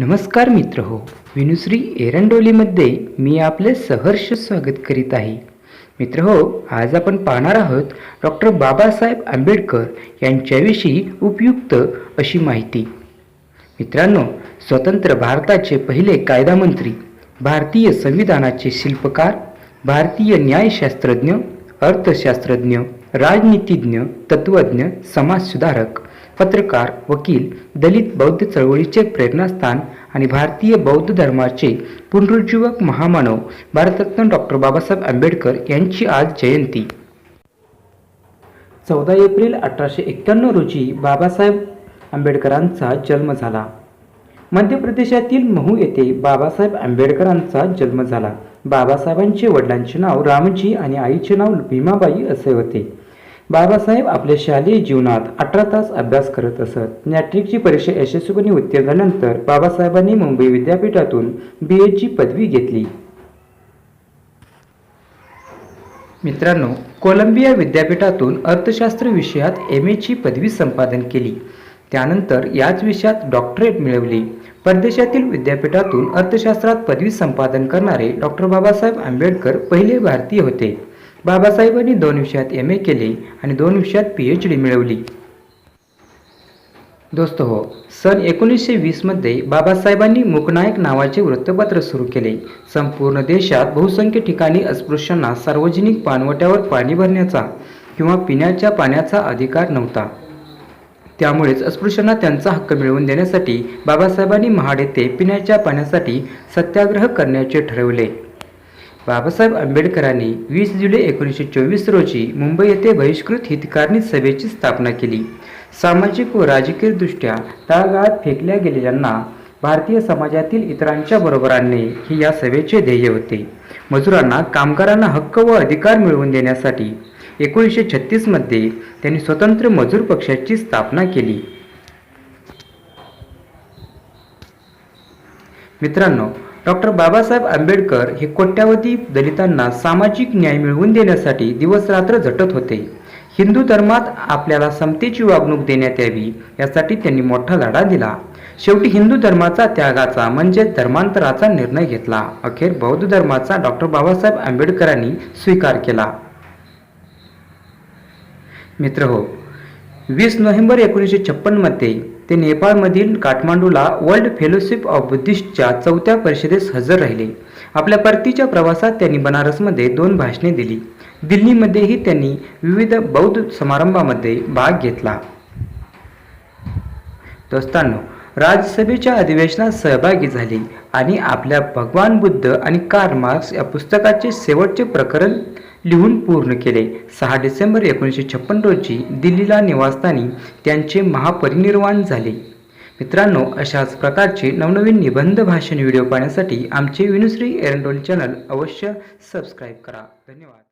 नमस्कार मित्र हो विनुश्री एरंडोलीमध्ये मी आपले सहर्ष स्वागत करीत आहे. मित्र हो आज आपण पाहणार आहोत डॉक्टर बाबासाहेब आंबेडकर यांच्याविषयी उपयुक्त अशी माहिती. मित्रांनो स्वतंत्र भारताचे पहिले कायदामंत्री भारतीय संविधानाचे शिल्पकार भारतीय न्यायशास्त्रज्ञ अर्थशास्त्रज्ञ राजनीतिज्ञ तत्त्वज्ञ समाजसुधारक पत्रकार वकील दलित बौद्ध चळवळीचे प्रेरणास्थान आणि भारतीय बौद्ध धर्माचे पुनरुज्जीवक महामानव भारतरत्न डॉक्टर बाबासाहेब आंबेडकर यांची आज जयंती. चौदा एप्रिल अठराशे एक्क्याण्णव रोजी बाबासाहेब आंबेडकरांचा जन्म झाला. मध्य प्रदेशातील महू येथे बाबासाहेब आंबेडकरांचा जन्म झाला. बाबासाहेबांचे वडिलांचे नाव रामजी आणि आईचे नाव भीमाबाई असे होते. बाबासाहेब आपल्या शालेय जीवनात अठरा तास अभ्यास करत असत. मॅट्रिकची परीक्षा यशस्वीपणे उत्तीर्ण झाल्यानंतर बाबासाहेबांनी मुंबई विद्यापीठातून बी एडची पदवी घेतली. मित्रांनो कोलंबिया विद्यापीठातून अर्थशास्त्र विषयात एम एची पदवी संपादन केली. त्यानंतर याच विषयात डॉक्टरेट मिळवली. परदेशातील विद्यापीठातून अर्थशास्त्रात पदवी संपादन करणारे डॉक्टर बाबासाहेब आंबेडकर पहिले भारतीय होते. बाबासाहेबांनी दोन विषयात एम ए केले आणि दोन विषयात पी एच डी मिळवली. दोस्त हो सन एकोणीसशे वीसमध्ये बाबासाहेबांनी मुकनायक नावाचे वृत्तपत्र सुरू केले. संपूर्ण देशात बहुसंख्य ठिकाणी अस्पृश्यांना सार्वजनिक पाणवट्यावर पाणी भरण्याचा किंवा पिण्याच्या पाण्याचा अधिकार नव्हता. त्यामुळेच अस्पृश्यांना त्यांचा हक्क मिळवून देण्यासाठी बाबासाहेबांनी महाड येथे पिण्याच्या पाण्यासाठी सत्याग्रह करण्याचे ठरवले. बाबासाहेब आंबेडकरांनी वीस जुलै एकोणीसशे चोवीस रोजी मुंबई येथे बहिष्कृत हितकारणी सभेची स्थापना केली. सामाजिक व राजकीयदृष्ट्या तळागाळात फेकल्या गेलेल्यांना भारतीय समाजातील इतरांच्या बरोबर आणणे हे या सभेचे ध्येय होते. मजुरांना कामगारांना हक्क व अधिकार मिळवून देण्यासाठी एकोणीसशे छत्तीसमध्ये त्यांनी स्वतंत्र मजूर पक्षाची स्थापना केली. मित्रांनो डॉक्टर बाबासाहेब आंबेडकर हे कोट्यावधी दलितांना सामाजिक न्याय मिळवून देण्यासाठी दिवसरात्र झटत होते. हिंदू धर्मात आपल्याला समतेची वागणूक देण्यात यावी यासाठी त्यांनी मोठा लढा दिला. शेवटी हिंदू धर्माचा त्यागाचा म्हणजे धर्मांतराचा निर्णय घेतला. अखेर बौद्ध धर्माचा डॉक्टर बाबासाहेब आंबेडकरांनी स्वीकार केला. मित्र हो वीस नोव्हेंबर एकोणीसशे छप्पनमध्ये ते नेपाळमधील काठमांडूला वर्ल्ड फेलोशिप ऑफ बुद्धिस्टच्या चौथ्या परिषदेस हजर राहिले. आपल्या परतीच्या प्रवासात त्यांनी बनारसमध्ये दोन भाषणे दिली. दिल्लीमध्येही त्यांनी विविध बौद्ध समारंभामध्ये भाग घेतला. दोस्तांनो राज्यसभेच्या अधिवेशनात सहभागी झाले आणि आपल्या भगवान बुद्ध आणि कार्ल मार्क्स या पुस्तकाचे शेवटचे प्रकरण लिहून पूर्ण केले. सहा डिसेंबर एकोणीसशे छप्पन रोजी दिल्लीला निवासस्थानी त्यांचे महापरिनिर्वाण झाले. मित्रांनो अशाच प्रकारचे नवनवीन निबंध भाषण व्हिडिओ पाहण्यासाठी आमचे विनुश्री एरंडोल चॅनल अवश्य सबस्क्राईब करा. धन्यवाद.